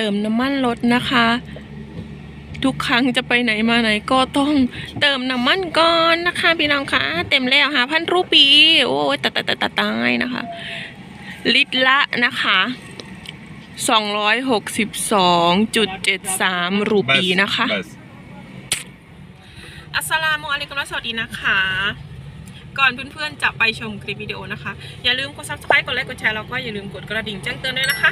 เติมน้ำมันรถนะคะ ทุกครั้งจะไปไหนมาไหนก็ต้องเติมน้ำมันก่อนนะคะพี่น้องคะเต็มแล้วหาพันรูปี โอ้ยตายตายตายตายตายนะคะ ลิตรละนะคะ262.73รูปีนะคะ Bas. อัสสลามุอะลัยกุมและสวัสดีนะคะ ก่อนเพื่อนๆจะไปชมคลิปวิดีโอนะคะ อย่าลืมกด subscribe กดไลค์ กดแชร์ แล้วก็อย่าลืมกดกระดิ่งแจ้งเตือนด้วยนะคะ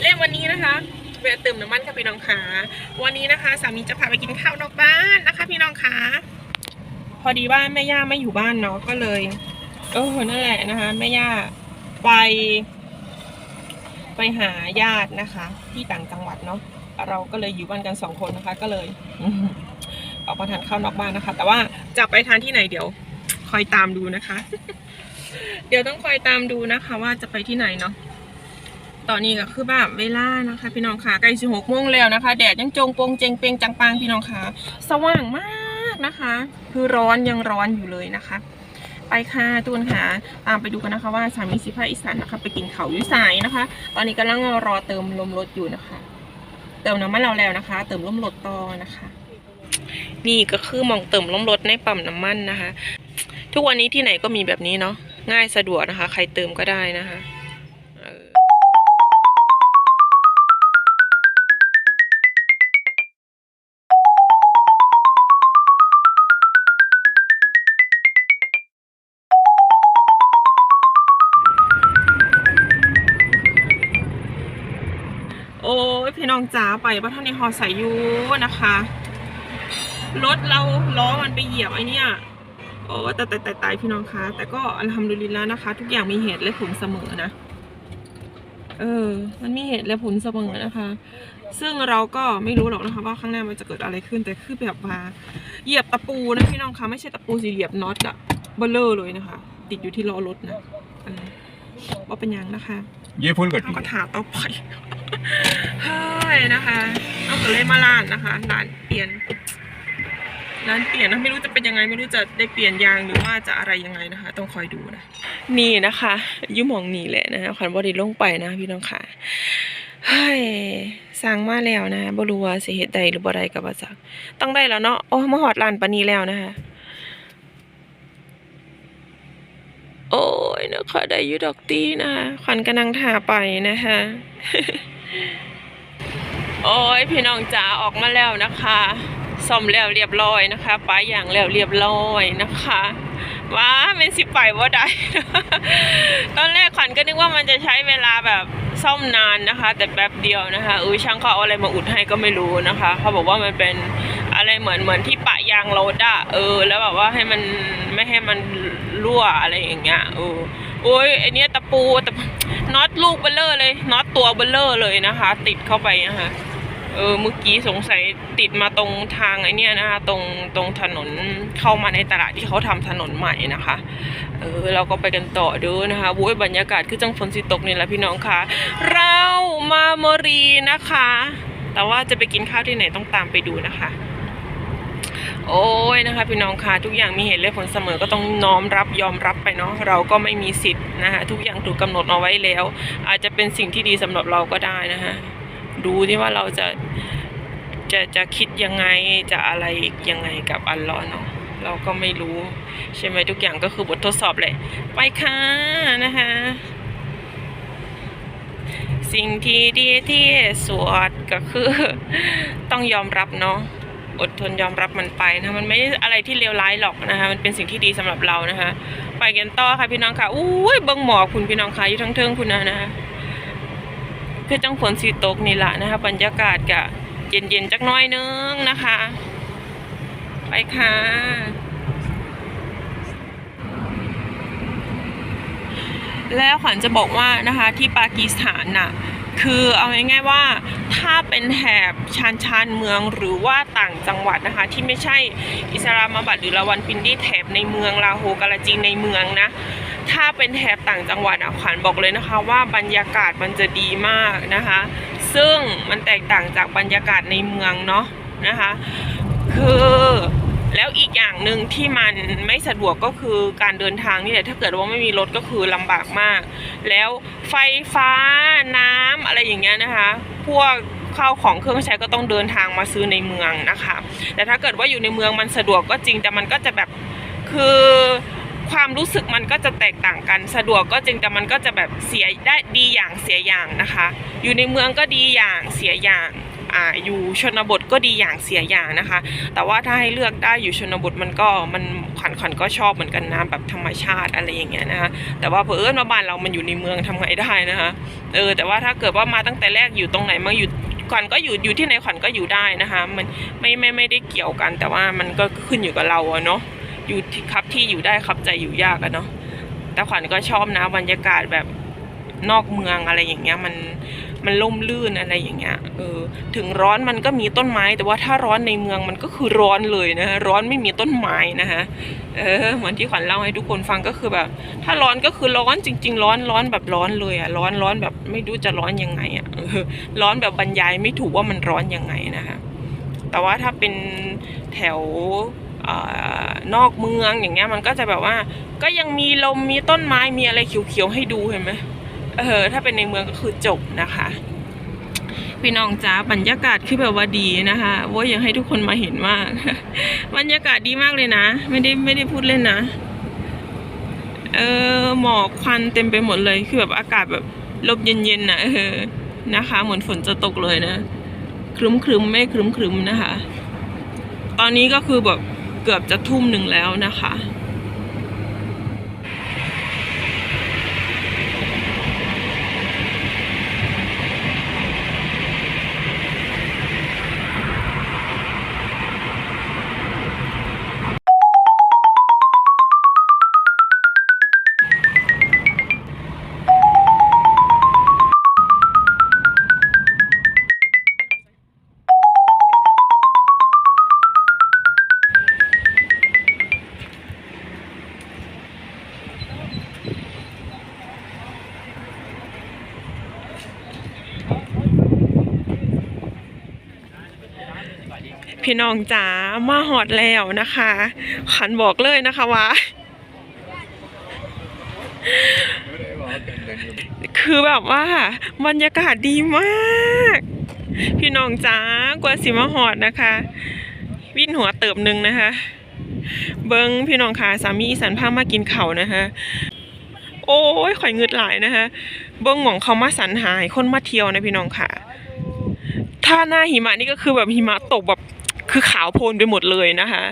เรื่องวันนี้นะคะเวลาเติมน้ำมันค่ะพี่น้องคะวันนี้นะคะสามีจะพาไปกินข้าวนอกบ้านนะคะ พี่น้องคะพอดีว่าแม่ย่าไม่อยู่บ้านเนาะก็เลยเออนั่นแหละนะคะแม่ย่าไป ไปหาญาตินะคะ ที่ต่างจังหวัดเนาะเราก็เลยอยู่บ้านกันสองคนนะคะ ก็เลยออกมาทานข้าวนอกบ้านนะคะ แต่ว่าจะไปทานที่ไหนเดี๋ยว คอยตามดูนะคะ เดี๋ยวต้องคอยตามดูนะคะ ว่าจะไปที่ไหนเนาะ ตอนนี้ก็คือแบบเวลานะคะ พี่น้องค่ะใกล้สิหกโมงแล้วนะคะ แดดยังจงโปงเจงเปงจังปางพี่น้องค่ะ สว่างมากนะคะ คือร้อนยังร้อนอยู่เลยนะคะ ไปค่ะทุกคนค่ะตามไปดูกันนะคะว่าสามีสิภาคอีสานนะคะ ไปกินเขาอยุสายนะคะ ตอนนี้กำลังรอเติมลมรถอยู่นะคะ เติมน้ำมันเราแล้วนะคะ เติมลมรถต่อนะคะ นี่ก็คือมองเติมลมรถในปั๊มน้ำมันนะคะ ทุกวันนี้ที่ไหนก็มีแบบนี้เนาะง่ายสะดวกนะคะ ใครเติมก็ได้นะคะ องจ๋าไปว่าท่านในฮอใส่อยูนะคะรถเราล้อมันไปเหยียบไอเนี่ยโอ้แต่แต่แต่ตายพี่น้องคะแต่ก็อัลฮัมดุลิลละนะคะ ทุกอย่างมีเหตุและผลเสมอนะเออ มันมีเหตุและผลเสมอนะคะ ซึ่งเราก็ไม่รู้หรอกนะคะว่าข้างหน้ามันจะเกิดอะไรขึ้นแต่คือแบบว่าเหยียบตะปูนะพี่น้องคะไม่ใช่ตะปูสีเหยียบน็อตอะเบลเลอร์เลยนะคะ ติดอยู่ที่ล้อรถนะเออว่าเป็นหยังนะคะ Ge full เรา kort. ก็ถามต่อไป เฮ้ยนะคะเอาก็เลยมาร้านนะคะร้านเปลี่ยนร้านเปลี่ยนนะไม่รู้จะเป็นยังไงไม่รู้จะได้เปลี่ยนยางหรือว่าจะอะไรยังไงนะคะ ต้องคอยดูนะนี่นะคะยุ่มองนี่แหละนะคะขวัญบไดีลงไปนะพี่น้องค่ะเฮ้ยสร้างมาแล้วนะบรัว่าสิเฮ็ดได้หรือบ่ได้กับว่าจักต้องได้แล้วเนาะโอ้มาฮอดร้านปานีแล้วนะคะโอ้ยนะคะได้ยุดอกตีนะคะขวัญกำลังทาไปนะคะ โอ้ยพี่น้องจ๋าออกมาแล้วนะคะซ่อมแล้วเรียบร้อยนะคะป้ายอย่างแล้วเรียบร้อยนะคะว้าเป็นสิไปว่าได้ ตอนแรกขวัญก็นึกว่ามันจะใช้เวลาแบบซ่อมนานนะคะ แต่แป๊บเดียวนะคะเออช่างเขาเอาอะไรมาอุดให้ก็ไม่รู้นะคะ เขาบอกว่ามันเป็นอะไรเหมือนเหมือนที่ปะยางรถอะเออ แล้วแบบว่าให้มันไม่ให้มันรั่วอะไรอย่างเงี้ยเออโอ้ยไอเนี้ยตะปูต่น็อตลูกเบลเลอร์เลยน็อตตัวเบลเลอร์เลยนะคะ ติดเข้าไปนะคะ เออเมื่อกี้สงสัยติดมาตรงทางไอเนี้ยนะคะตรงตรงถนนเข้ามาในตลาดที่เขาทำถนนใหม่นะคะเออเราก็ไปกันต่อดูนะคะบุ้ยบรรยากาศคือจังฝนสิตกนี่แหละพี่น้องค่ะ เรามาโมรีนะคะ แต่ว่าจะไปกินข้าวที่ไหนต้องตามไปดูนะคะ โอ้ยนะคะพี่น้องค่ะทุกอย่างมีเหตุและผลเสมอก็ต้องน้อมรับยอมรับไปเนาะเราก็ไม่มีสิทธิ์นะคะทุกอย่างถูกกำหนดเอาไว้แล้ว อาจจะเป็นสิ่งที่ดีสำหรับเราก็ได้นะคะ ดูที่ว่าเราจะจะจะคิดยังไงจะอะไรยังไงกับอัลลอฮ์เนาะเราก็ไม่รู้ ใช่ไหมทุกอย่างก็คือบททดสอบแหละไปค่ะนะคะ สิ่งที่ดีที่สวดก็คือต้องยอมรับเนาะอดทนยอมรับมันไปนะมันไม่อะไรที่เลวร้ายหรอกนะคะมันเป็นสิ่งที่ดีสำหรับเรานะคะ ไปกันต่อค่ะพี่น้องค่ะอุ้ยเบิ้งหมอกคุณพี่น้องค่ะอยู่ทั้งเทิงคุณนะนะคะ คือจังฝนสีตกนี่แหละนะคะ บรรยากาศกะเย็นๆจักน้อยนึงนะคะ ไปค่ะแล้วขวัญจะบอกว่านะคะที่ปากีสถานน่ะคือเอาง่ายๆว่าถ้าเป็นแถบชานชานเมืองหรือว่าต่างจังหวัดนะคะ ที่ไม่ใช่อิสลามบัดหรือลาวันปินดีแถบในเมืองลาโฮกาลาจีในเมืองนะ ถ้าเป็นแถบต่างจังหวัดอะขวัญบอกเลยนะคะ ว่าบรรยากาศมันจะดีมากนะคะ ซึ่งมันแตกต่างจากบรรยากาศในเมืองเนาะนะคะ คือแล้วอีกอย่างหนึ่งที่มันไม่สะดวกก็คือการเดินทางนี่แหละถ้าเกิดว่าไม่มีรถก็คือลำบากมาก แล้วไฟฟ้าน้ำอะไรอย่างเงี้ยนะคะ พวกข้าวของเครื่องใช้ก็ต้องเดินทางมาซื้อในเมืองนะคะ แต่ถ้าเกิดว่าอยู่ในเมืองมันสะดวกก็จริงแต่มันก็จะแบบคือ ความรู้สึกมันก็จะแตกต่างกัน สะดวกก็จริงแต่มันก็จะแบบเสียได้ดีอย่างเสียอย่างนะคะ อยู่ในเมืองก็ดีอย่างเสียอย่างอ่าอยู่ชนบทก็ดีอย่างเสียอย่างนะคะ แต่ว่าถ้าให้เลือกได้อยู่ชนบทมันก็มันขวัญขวัญก็ชอบเหมือนกันนะแบบธรรมชาติอะไรอย่างเงี้ยนะคะแต่ว่าเผอิญว่าบ้านเรามันอยู่ในเมืองทำไงได้นะคะเออแต่ว่าถ้าเกิดว่ามาตั้งแต่แรกอยู่ตรงไหนมาอยู่ขวัญก็อยู่อยู่ที่ไหนขวัญก็อยู่ได้นะคะ มันไม่ไม่ไม่ได้เกี่ยวกัน แต่ว่ามันก็ขึ้นอยู่กับเราเนาะ อยู่ที่ครับที่อยู่ได้ครับใจอยู่ยากอะเนาะแต่ขวัญก็ชอบนะบรรยากาศแบบนอกเมืองอะไรอย่างเงี้ยมันมันล่มลื่นอะไรอย่างเงี้ยเออถึงร้อนมันก็มีต้นไม้ แต่ว่าถ้าร้อนในเมืองมันก็คือร้อนเลยนะฮะร้อนไม่มีต้นไม้นะฮะเออเหมือนที่ขวัญเล่าให้ทุกคนฟังก็คือแบบ ถ้าร้อนก็คือร้อนจริง ๆ ร้อนร้อนแบบร้อนเลยอะร้อนร้อนแบบไม่รู้จะร้อนยังไงอะร้อนแบบบรรยายไม่ถูกว่ามันร้อนยังไงนะคะแต่ว่าถ้าเป็นแถว ออนอกเมืองอย่างเงี้ยมันก็จะแบบว่า ก็ยังมีลมมีต้นไม้มีอะไรเขียวๆให้ดูเห็นไหมเออถ้าเป็นในเมืองก็คือจบนะคะ พี่น้องจ้าบรรยากาศคือแบบว่าดีนะคะว่าอยากให้ทุกคนมาเห็นมาก บรรยากาศดีมากเลยนะ ไม่ได้ไม่ได้พูดเล่นนะ เออหมอกควันเต็มไปหมดเลยคือแบบอากาศแบบลมเย็นๆนะเออนะคะ เหมือนฝนจะตกเลยนะครึ้มครึมๆไม่ครึ้มครึมๆนะคะ ตอนนี้ก็คือแบบ เกือบจะทุ่มหนึ่งแล้วนะคะ พี่น้องจ๋ามาหอดแล้วนะคะ ขันบอกเลยนะคะว่า คือแบบว่าบรรยากาศดีมาก พี่น้องจ๋ากว่าสิมาหอดนะคะ วิ่นหัวเติบหนึ่งนะคะ เบิงพี่น้องค่ะสามีอีสันพามากินเขานะคะ โอ้ยข่อยเงืดหลายนะคะ เบิ้งหม่องเขามาสรรหายคนมาเที่ยวนะพี่น้องค่ะถ้าหน้าหิมะนี่ก็คือแบบหิมะตกแบบ คือขาวโพลนไปหมดเลยนะคะ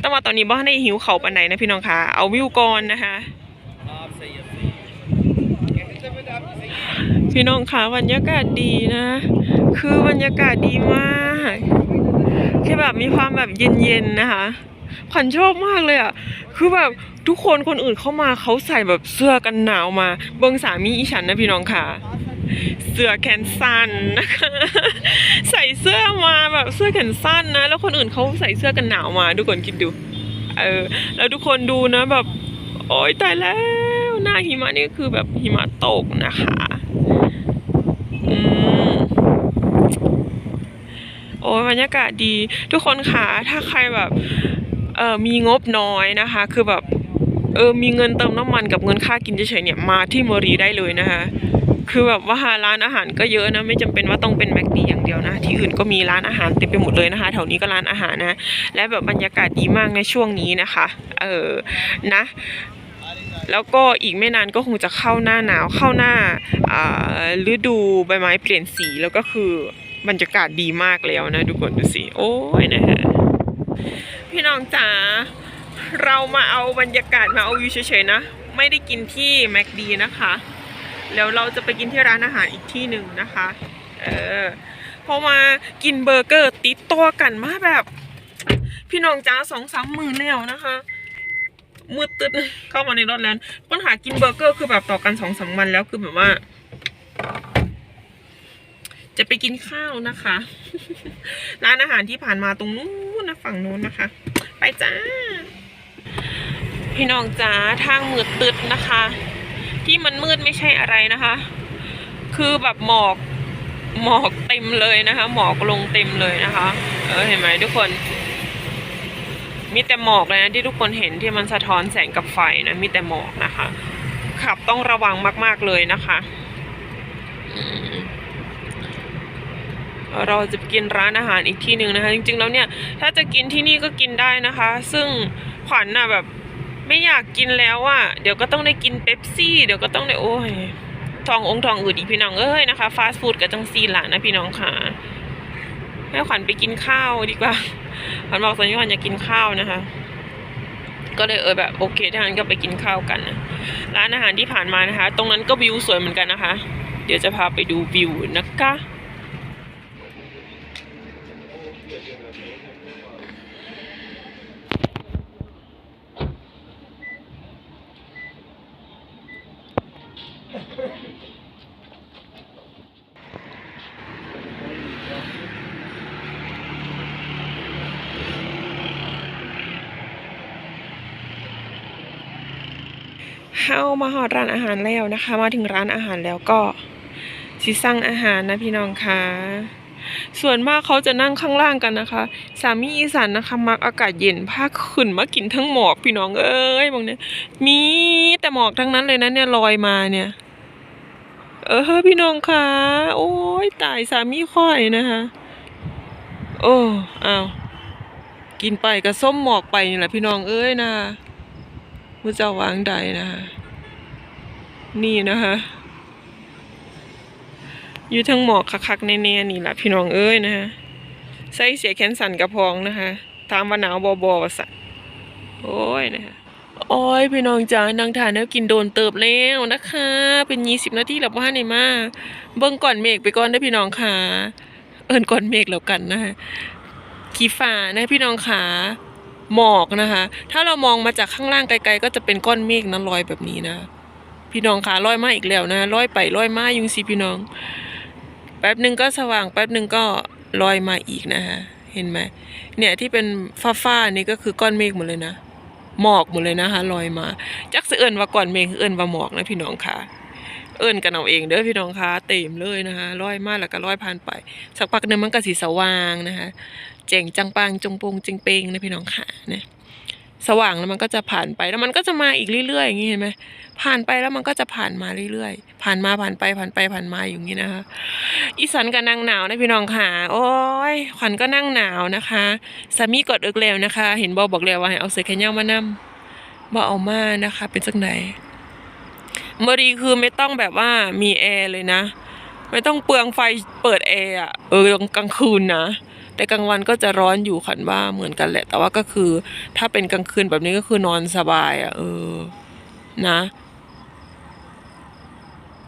แต่ว่าตอนนี้บ้านในหิวเขาปันใดนะพี่น้องคะเอาวิวก่อนนะคะ พี่น้องคะบรรยากาศดีนะ คือบรรยากาศดีมากแคือแบบมีความแบบเย็นๆนะคะขวัญชอบมากเลยอะ คือแบบทุกคนคนอื่นเข้ามาเขาใส่แบบเสื้อกันหนาวมา เบิงสามีอีฉันนะพี่น้องค่ะ เสื้อแขนสั้นนะคะ ใส่เสื้อมาแบบเสื้อแขนสั้นนะ แล้วคนอื่นเขาใส่เสื้อกันหนาวมาทุกคนคิดดูเออแล้วทุกคนดูนะแบบ โอ๊ยตายแล้วหน้าหิมะนี่คือแบบหิมะตกนะคะอืมโอ้ยบรรยากาศดี ทุกคนค่ะถ้าใครแบบเออมีงบน้อยนะคะ คือแบบเออมีเงินเติมน้ำมันกับเงินค่ากินเฉยๆเนี่ยมาที่โมรีได้เลยนะคะ คือแบบว่าร้านอาหารก็เยอะนะ ไม่จำเป็นว่าต้องเป็นแม็กดีอย่างเดียวนะ ที่อื่นก็มีร้านอาหารเต็มไปหมดเลยนะคะ แถวนี้ก็ร้านอาหารนะ และแบบบรรยากาศดีมากในช่วงนี้นะคะ เออนะแล้วก็อีกไม่นานก็คงจะเข้าหน้าหนาวเข้าหน้าอ่าฤดูใบไม้เปลี่ยนสีแล้วก็คือบรรยากาศดีมากแล้วนะทุกคนดูสิโอ้ยนะฮะพี่น้องจ๋าเรามาเอาบรรยากาศมาเอาวิวเฉยๆนะ ไม่ได้กินที่แม็กดีนะคะ แล้วเราจะไปกินที่ร้านอาหารอีกที่หนึ่งนะคะ เออเพราะมากินเบอร์เกอร์ติดตัวกันมาแบบ พี่น้องจ้าสองสามหมื่นแล้วนะคะมืดตึ๊ดเข้ามาในรถแล้วปัญหากินเบอร์เกอร์คือแบบต่อกันสองสามวันแล้วคือแบบว่า จะไปกินข้าวนะคะ ร้านอาหารที่ผ่านมาตรงนู้นนะฝั่งนู้นนะคะ ไปจ้า พี่น้องจ๋าทางมืดตึดนะคะ ที่มันมืดไม่ใช่อะไรนะคะ คือแบบหมอกหมอกเต็มเลยนะคะ หมอกลงเต็มเลยนะคะ เออเห็นไหมทุกคน มีแต่หมอกเลยนะที่ทุกคนเห็นที่มันสะท้อนแสงกับไฟนะมีแต่หมอกนะคะ ขับต้องระวังมาก ๆเลยนะคะเราจะกินร้านอาหารอีกที่หนึ่งนะคะ จริงๆแล้วเนี่ย ถ้าจะกินที่นี่ก็กินได้นะคะ ซึ่งขวัญน่ะแบบ ไม่อยากกินแล้วอะเดี๋ยวก็ต้องได้กินเป๊ปซี่ เดี๋ยวก็ต้องได้โอ้ยทององค์ทองอืดอีกพี่น้องเอ้ยนะคะฟาสต์ฟู้ดกับจังซีหลานะพี่น้องค่ะให้ขวัญไปกินข้าวดีกว่าขวัญบอกตอนนี้ขวัญอยากกินข้าวนะคะ ก็เลยเออแบบโอเคถ้างั้นก็ไปกินข้าวกันนะร้านอาหารที่ผ่านมานะคะ ตรงนั้นก็วิวสวยเหมือนกันนะคะ เดี๋ยวจะพาไปดูวิวนะคะ เข้ามาหอดร้านอาหารแล้วนะคะ มาถึงร้านอาหารแล้วก็สิสั่งอาหารนะพี่น้องคะส่วนมากเขาจะนั่งข้างล่างกันนะคะ สามีอีสานนะคะ มักอากาศเย็นพาขึ้นมากินทั้งหมอกพี่น้องเอ้ยบางเนี่ยมีแต่หมอกทั้งนั้นเลยนะเนี่ยลอยมาเนี่ย เออพี่น้องคะโอ้ยตายสามีค่อยนะคะโอ้อ้าวกินไปก็ส้มหมอกไปนี่แหละพี่น้องเอ้ยนะคะ มุจะวางใดนะคะ นี่นะคะอยู่ทั้งหมอกคักๆแน่ๆนี่แหละพี่น้องเอ้ยนะคะใส่เสียแขนสั่นกระพองนะคะตามว่าหนาวบอบอว่าสั่นโอ้ยนะคะโอ้ยพี่น้องจ๋านางทานแล้วกินโดนเติบแล้วนะคะ เป็นยี่สิบนาทีแล้วว่าในมาเบิ่งก่อนเมฆไปก่อนได้พี่น้องค่ะ เอินก่อนเมฆแล้วกันนะคะขี่ฟ้านะพี่น้องขา หมอกนะคะ ถ้าเรามองมาจากข้างล่างไกล ๆ ก็จะเป็นก้อนเมฆนะลอยแบบนี้นะ พี่น้องขาลอยมาอีกแล้วนะลอยไปลอยมายุงสิพี่น้อง แป๊บหนึ่งก็สว่างแป๊บหนึ่งก็ลอยมาอีกนะคะเห็นไหมเนี่ยที่เป็นฟ้าๆนี่ก็คือก้อนเมฆหมดเลยนะหมอกหมดเลยนะคะลอยมาจักจะเอิญว่าก้อนเมฆคือเอิญว่าหมอกนะพี่น้องคะเอิญกันเอาเองเด้อพี่น้องคะเต็มเลยนะคะลอยมาแล้วก็ลอยผ่านไป สักพักหนึ่งมันก็สีสว่างนะคะ เจ๋งจังปังจงปงจิงเปงนะพี่น้องค่ะเนี่ยสว่างแล้วมันก็จะผ่านไปแล้วมันก็จะมาอีกเรื่อยๆอย่างนี้เห็นไหมผ่านไปแล้วมันก็จะผ่านมาเรื่อยๆ ผ่านมาผ่านไปผ่านไปผ่านมาอย่างนี้นะคะอีสันก็นั่งหนาวนะพี่น้องค่ะ โอ้ยขวัญก็นั่งหนาวนะคะสามีกดเอิกแล้วนะคะ เห็นบอบอกแล้วว่าให้เอาเสื้อแขนยาวมานำบ่เอามานะคะ เป็นจังไดเมื่อดีคือไม่ต้องแบบว่ามีแอร์เลยนะ ไม่ต้องเปลืองไฟเปิดแอร์อะเออกลางคืนนะ แต่กลางวันก็จะร้อนอยู่ขันว่าเหมือนกันแหละ แต่ว่าก็คือ ถ้าเป็นกลางคืนแบบนี้ก็คือนอนสบายอะเออ นะ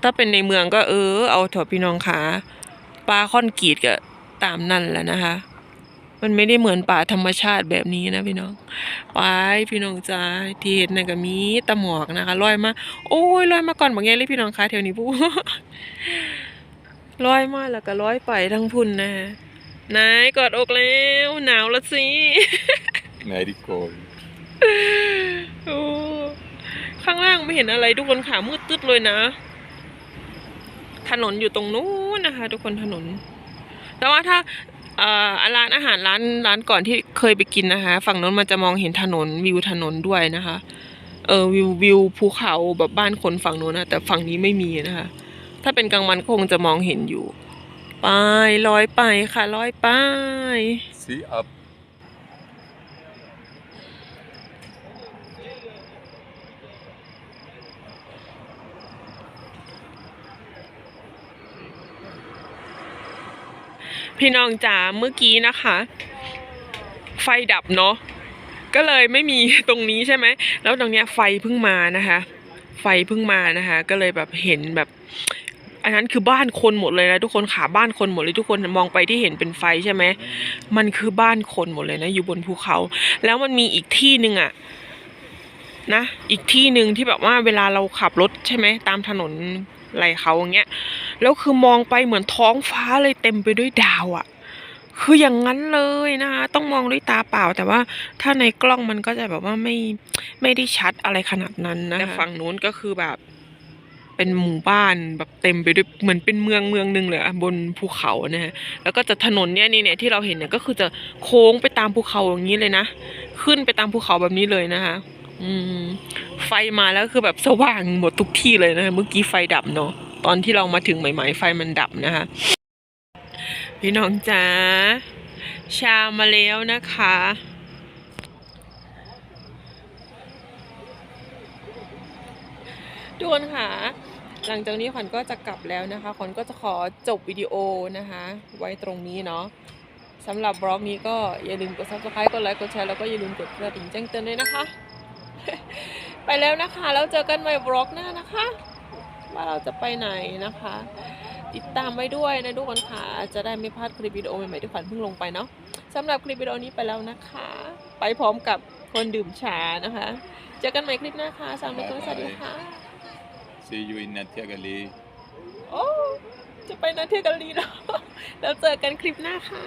ถ้าเป็นในเมืองก็เออ เอาเถอะพี่น้องขาปลาค่อนกรีดก็ตามนั่นแหละนะคะ มันไม่ได้เหมือนป่าธรรมชาติแบบนี้นะพี่น้องไปพี่น้องจ้าที่เห็นนั่นก็มีตะหมอกนะคะลอยมา โอ้ยลอยมาก่อนบางแงเลยพี่น้องคะแถวนี้พูลอยมาแล้วก็ลอยไปทั้งพุ่นนะ นายกอดอกแล้ว หนาวละสิ Nej, det går ikke. โอ้ข้างล่างไม่เห็นอะไรทุกคนขามืดตึ๊ดเลยนะ ถนนอยู่ตรงนู้นนะคะ ทุกคนถนน แต่ว่าถ้าเอ่อร้านอาหารร้านร้านก่อนที่เคยไปกินนะคะ ฝั่งนั้นมันจะมองเห็นถนนวิวถนนด้วยนะคะ เออวิววิวภูเขาแบบบ้านคนฝั่งโน้นนะแต่ฝั่งนี้ไม่มีนะคะ ถ้าเป็นกลางวันก็คงจะมองเห็นอยู่ ไปลอยไปค่ะลอยไป Sig op. พี่น้องจ๋าเมื่อกี้นะคะ ไฟดับเนาะก็เลยไม่มีตรงนี้ใช่ไหม แล้วตรงเนี้ยไฟเพิ่งมานะคะ ไฟเพิ่งมานะคะ ก็เลยแบบเห็นแบบ อันนั้นคือบ้านคนหมดเลยนะทุกคนขาบ้านคนหมดเลยทุกคนมองไปที่เห็นเป็นไฟใช่ไหมมันคือบ้านคนหมดเลยนะ อยู่บนภูเขา แล้วมันมีอีกที่หนึ่งอะนะอีกที่หนึ่งที่แบบว่าเวลาเราขับรถใช่ไหมตามถนนไหลเขาอย่างเงี้ยแล้วคือมองไปเหมือนท้องฟ้าเลยเต็มไปด้วยดาวอะคืออย่างนั้นเลยนะคะต้องมองด้วยตาเปล่า แต่ว่าถ้าในกล้องมันก็จะแบบว่าไม่ไม่ได้ชัดอะไรขนาดนั้นนะแต่ฝั่งนู้นก็คือแบบ เป็นหมู่บ้านแบบเต็มไปด้วยเหมือนเป็นเมืองเมืองหนึ่งเลยอะบนภูเขานะฮะแล้วก็จะถนนเนี่ยนี่เนี่ยที่เราเห็นเนี่ยก็คือจะโค้งไปตามภูเขาอย่างนี้เลยนะ ขึ้นไปตามภูเขาแบบนี้เลยนะคะอืมไฟมาแล้วคือแบบสว่างหมดทุกที่เลยนะคะเมื่อกี้ไฟดับเนาะตอนที่เรามาถึงใหม่ ๆ ไฟมันดับนะคะพี่น้องจ๋าชามาแล้วนะคะทุกคนค่ะ หลังจากนี้ขวัญก็จะกลับแล้วนะคะ ขวัญก็จะขอจบวิดีโอนะคะ ไว้ตรงนี้เนาะสำหรับบล็อกนี้ก็อย่าลืมกด subscribe กดไลค์กดแชร์แล้วก็อย่าลืมกดกระดิ่งแจ้งเตือนด้วยนะคะ ไปแล้วนะคะ แล้วเจอกันใหม่บล็อกหน้านะคะ ว่าเราจะไปไหนนะคะ ติดตามไว้ด้วยนะทุกคนค่ะจะได้ไม่พลาดคลิปวิดีโอใหม่ๆที่ขวัญเพิ่งลงไปเนาะสำหรับคลิปวิดีโอนี้ไปแล้วนะคะ ไปพร้อมกับคนดื่มชานะคะ เจอกันใหม่คลิปหน้าค่ะสามคนสวัสดีค่ะ See you in Natyagali. โอ้ จะไปนาเทียกันลีแล้ว แล้วเจอกันคลิปหน้าค่ะ